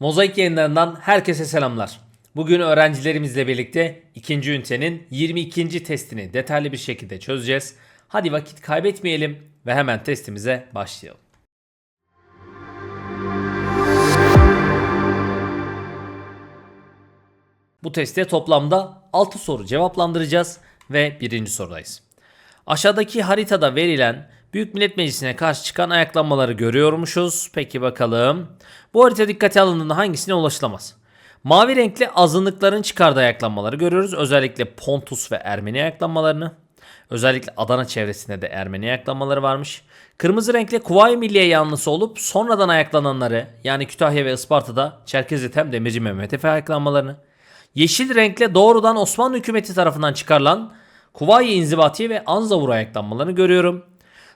Mozaik yayınlarından herkese selamlar. Bugün öğrencilerimizle birlikte ikinci ünitenin 22. testini detaylı bir şekilde çözeceğiz. Hadi vakit kaybetmeyelim ve hemen testimize başlayalım. Bu testte toplamda 6 soru cevaplandıracağız ve birinci sorudayız. Aşağıdaki haritada verilen Büyük Millet Meclisi'ne karşı çıkan ayaklanmaları görüyormuşuz. Peki bakalım. Bu harita dikkate alındığında hangisine ulaşılamaz? Mavi renkli azınlıkların çıkardığı ayaklanmaları görüyoruz. Özellikle Pontus ve Ermeni ayaklanmalarını. Özellikle Adana çevresinde de Ermeni ayaklanmaları varmış. Kırmızı renkli Kuvayi Milliye yanlısı olup sonradan ayaklananları yani Kütahya ve Isparta'da Çerkez Ethem Demirci Mehmet Efe ayaklanmalarını. Yeşil renkle doğrudan Osmanlı hükümeti tarafından çıkarılan Kuvayi İnzibatiye ve Anzavur ayaklanmalarını görüyorum.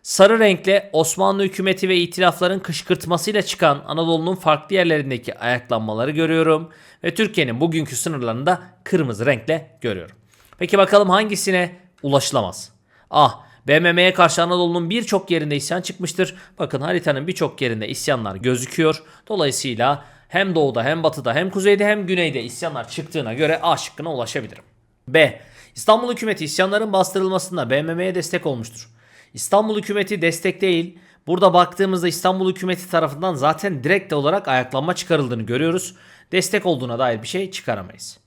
Sarı renkle Osmanlı hükümeti ve itilafların kışkırtmasıyla çıkan Anadolu'nun farklı yerlerindeki ayaklanmaları görüyorum. Ve Türkiye'nin bugünkü sınırlarında kırmızı renkle görüyorum. Peki bakalım hangisine ulaşılamaz? Ah BMM'ye karşı Anadolu'nun birçok yerinde isyan çıkmıştır. Bakın haritanın birçok yerinde isyanlar gözüküyor. Dolayısıyla hem doğuda hem batıda hem kuzeyde hem güneyde isyanlar çıktığına göre A şıkkına ulaşabilirim. B. İstanbul hükümeti isyanların bastırılmasında BMM'ye destek olmuştur. İstanbul hükümeti destek değil. Burada baktığımızda İstanbul hükümeti tarafından zaten direkt olarak ayaklanma çıkarıldığını görüyoruz. Destek olduğuna dair bir şey çıkaramayız.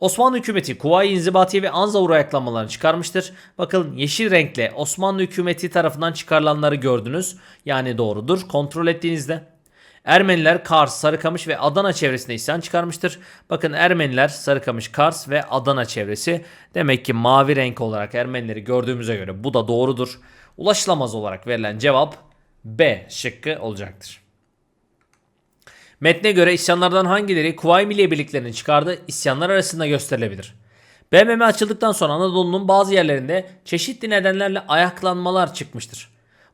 Osmanlı hükümeti Kuvayi İnzibatiye ve Anzavur ayaklanmalarını çıkarmıştır. Bakın yeşil renkle Osmanlı hükümeti tarafından çıkarılanları gördünüz. Yani doğrudur. Kontrol ettiğinizde. Ermeniler Kars, Sarıkamış ve Adana çevresinde isyan çıkarmıştır. Bakın Ermeniler Sarıkamış, Kars ve Adana çevresi. Demek ki mavi renk olarak Ermenileri gördüğümüze göre bu da doğrudur. Ulaşılamaz olarak verilen cevap B şıkkı olacaktır. Metne göre isyanlardan hangileri Kuvayi Milliye Birliklerinin çıkardığı isyanlar arasında gösterilebilir? BMM açıldıktan sonra Anadolu'nun bazı yerlerinde çeşitli nedenlerle ayaklanmalar çıkmıştır.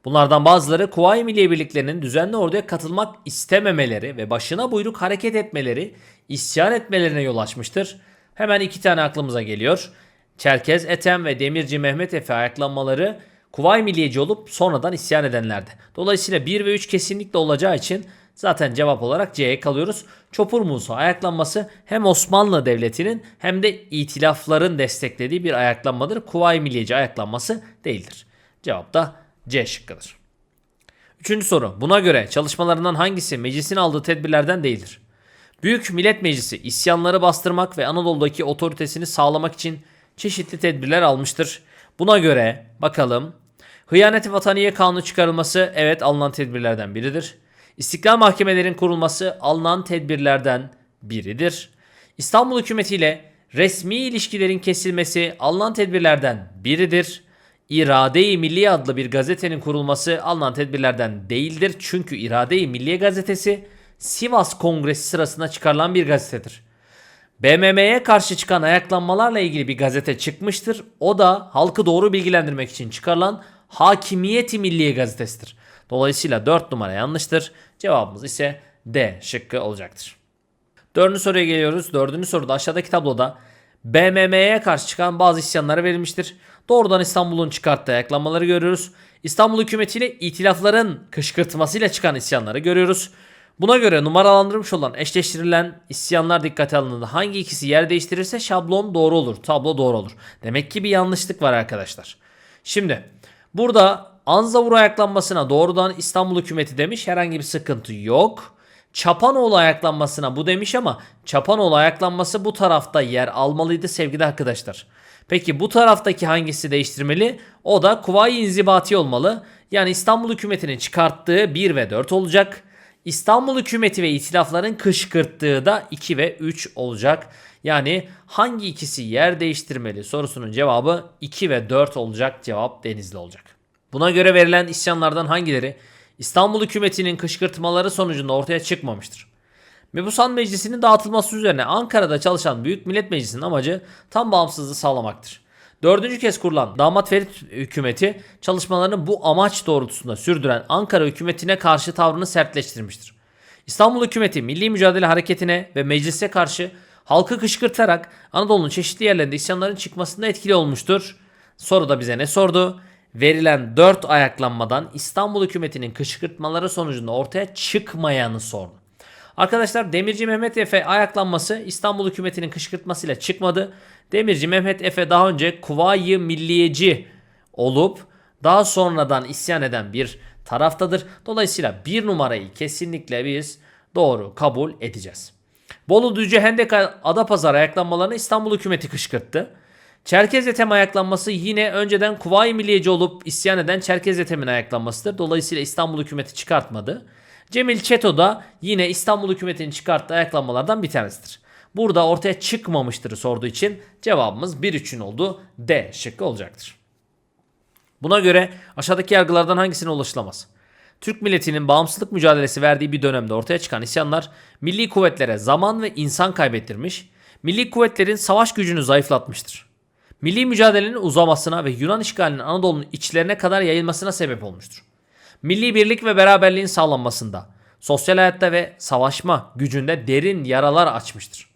Bunlardan bazıları Kuvayi Milliye Birliklerinin düzenli orduya katılmak istememeleri ve başına buyruk hareket etmeleri, isyan etmelerine yol açmıştır. Hemen iki tane aklımıza geliyor. Çerkez Ethem ve Demirci Mehmet Efe ayaklanmaları Kuvayi Milliyeci olup sonradan isyan edenlerdi. Dolayısıyla 1 ve 3 kesinlikle olacağı için zaten cevap olarak C'ye kalıyoruz. Çopur Musa ayaklanması hem Osmanlı Devleti'nin hem de itilafların desteklediği bir ayaklanmadır. Kuvayi Milliyeci ayaklanması değildir. Cevap da C şıkkıdır. Üçüncü soru. Buna göre çalışmalarından hangisi meclisin aldığı tedbirlerden değildir? Büyük Millet Meclisi isyanları bastırmak ve Anadolu'daki otoritesini sağlamak için çeşitli tedbirler almıştır. Buna göre bakalım. Hıyaneti vataniye kanunu çıkarılması evet alınan tedbirlerden biridir. İstiklal mahkemelerin kurulması alınan tedbirlerden biridir. İstanbul hükümetiyle resmi ilişkilerin kesilmesi alınan tedbirlerden biridir. İrade-i Milliye adlı bir gazetenin kurulması alınan tedbirlerden değildir. Çünkü İrade-i Milliye gazetesi Sivas Kongresi sırasında çıkarılan bir gazetedir. BMM'ye karşı çıkan ayaklanmalarla ilgili bir gazete çıkmıştır. O da halkı doğru bilgilendirmek için çıkarılan Hakimiyeti Milliye gazetesidir. Dolayısıyla 4 numara yanlıştır. Cevabımız ise D şıkkı olacaktır. Dördüncü soruya geliyoruz. Dördüncü soruda aşağıdaki tabloda BMM'ye karşı çıkan bazı isyanlara verilmiştir. Doğrudan İstanbul'un çıkarttığı ayaklanmaları görüyoruz. İstanbul hükümetiyle itilafların kışkırtmasıyla çıkan isyanları görüyoruz. Buna göre numaralandırılmış olan eşleştirilen isyanlar dikkate alındığında hangi ikisi yer değiştirirse şablon doğru olur. Tablo doğru olur. Demek ki bir yanlışlık var arkadaşlar. Şimdi burada Anzavur ayaklanmasına doğrudan İstanbul hükümeti demiş. Herhangi bir sıkıntı yok. Çapanoğlu ayaklanmasına bu demiş ama Çapanoğlu ayaklanması bu tarafta yer almalıydı sevgili arkadaşlar. Peki bu taraftaki hangisi değiştirmeli? O da Kuvayi İnzibati olmalı. Yani İstanbul hükümetinin çıkarttığı 1 ve 4 olacak. İstanbul hükümeti ve itilafların kışkırttığı da 2 ve 3 olacak. Yani hangi ikisi yer değiştirmeli sorusunun cevabı 2 ve 4 olacak. Cevap Denizli olacak. Buna göre verilen isyanlardan hangileri İstanbul hükümetinin kışkırtmaları sonucunda ortaya çıkmamıştır? Mebusan Meclisi'nin dağıtılması üzerine Ankara'da çalışan Büyük Millet Meclisi'nin amacı tam bağımsızlığı sağlamaktır. Dördüncü kez kurulan Damat Ferit hükümeti çalışmalarını bu amaç doğrultusunda sürdüren Ankara hükümetine karşı tavrını sertleştirmiştir. İstanbul hükümeti milli mücadele hareketine ve meclise karşı halkı kışkırtarak Anadolu'nun çeşitli yerlerinde isyanların çıkmasında etkili olmuştur. Soru da bize ne sordu? Verilen 4 ayaklanmadan İstanbul hükümetinin kışkırtmaları sonucunda ortaya çıkmayanı sordu. Arkadaşlar Demirci Mehmet Efe ayaklanması İstanbul hükümetinin kışkırtmasıyla çıkmadı. Demirci Mehmet Efe daha önce Kuvayi Milliyeci olup daha sonradan isyan eden bir taraftadır. Dolayısıyla bir numarayı kesinlikle biz doğru kabul edeceğiz. Bolu Düzce Hendek Adapazarı ayaklanmalarını İstanbul hükümeti kışkırttı. Çerkez Etem ayaklanması yine önceden Kuvayi Milliyeci olup isyan eden Çerkez Etem'in ayaklanmasıdır. Dolayısıyla İstanbul hükümeti çıkartmadı. Cemil Çeto da yine İstanbul hükümetinin çıkarttığı ayaklanmalardan bir tanesidir. Burada ortaya çıkmamıştır sorduğu için cevabımız 1-3'ün olduğu D şıkkı olacaktır. Buna göre aşağıdaki yargılardan hangisine ulaşılamaz? Türk milletinin bağımsızlık mücadelesi verdiği bir dönemde ortaya çıkan isyanlar milli kuvvetlere zaman ve insan kaybettirmiş, milli kuvvetlerin savaş gücünü zayıflatmıştır. Milli mücadelenin uzamasına ve Yunan işgalinin Anadolu'nun içlerine kadar yayılmasına sebep olmuştur. Milli birlik ve beraberliğin sağlanmasında, sosyal hayatta ve savaşma gücünde derin yaralar açmıştır.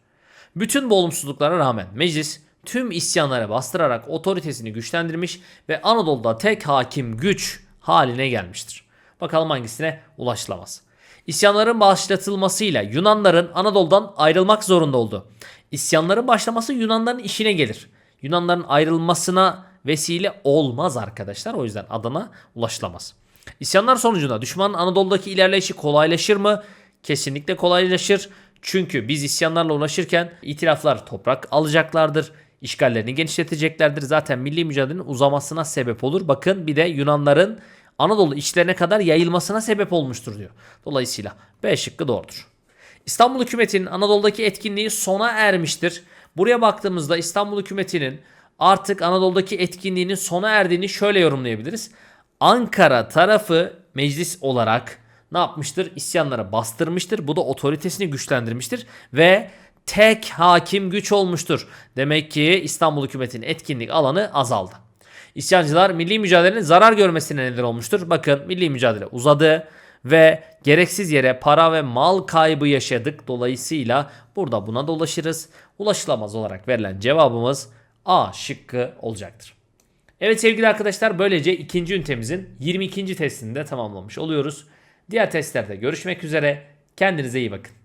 Bütün bu olumsuzluklara rağmen meclis tüm isyanları bastırarak otoritesini güçlendirmiş ve Anadolu'da tek hakim güç haline gelmiştir. Bakalım hangisine ulaşılamaz. İsyanların başlatılmasıyla Yunanların Anadolu'dan ayrılmak zorunda oldu. İsyanların başlaması Yunanların işine gelir. Yunanların ayrılmasına vesile olmaz arkadaşlar. O yüzden adına ulaşılamaz. İsyanlar sonucunda düşmanın Anadolu'daki ilerleyişi kolaylaşır mı? Kesinlikle kolaylaşır. Çünkü biz isyanlarla ulaşırken itilaflar toprak alacaklardır. işgallerini genişleteceklerdir. Zaten milli mücadelenin uzamasına sebep olur. Bakın bir de Yunanların Anadolu içlerine kadar yayılmasına sebep olmuştur diyor. Dolayısıyla B şıkkı doğrudur. İstanbul hükümetinin Anadolu'daki etkinliği sona ermiştir. Buraya baktığımızda İstanbul hükümetinin artık Anadolu'daki etkinliğinin sona erdiğini şöyle yorumlayabiliriz. Ankara tarafı meclis olarak ne yapmıştır? İsyanlara bastırmıştır. Bu da otoritesini güçlendirmiştir ve tek hakim güç olmuştur. Demek ki İstanbul hükümetinin etkinlik alanı azaldı. İsyancılar milli mücadelenin zarar görmesine neden olmuştur. Bakın milli mücadele uzadı ve gereksiz yere para ve mal kaybı yaşadık. Dolayısıyla burada buna da ulaşırız. Ulaşılamaz olarak verilen cevabımız A şıkkı olacaktır. Evet sevgili arkadaşlar böylece ikinci ünitemizin 22. testini de tamamlamış oluyoruz. Diğer testlerde görüşmek üzere. Kendinize iyi bakın.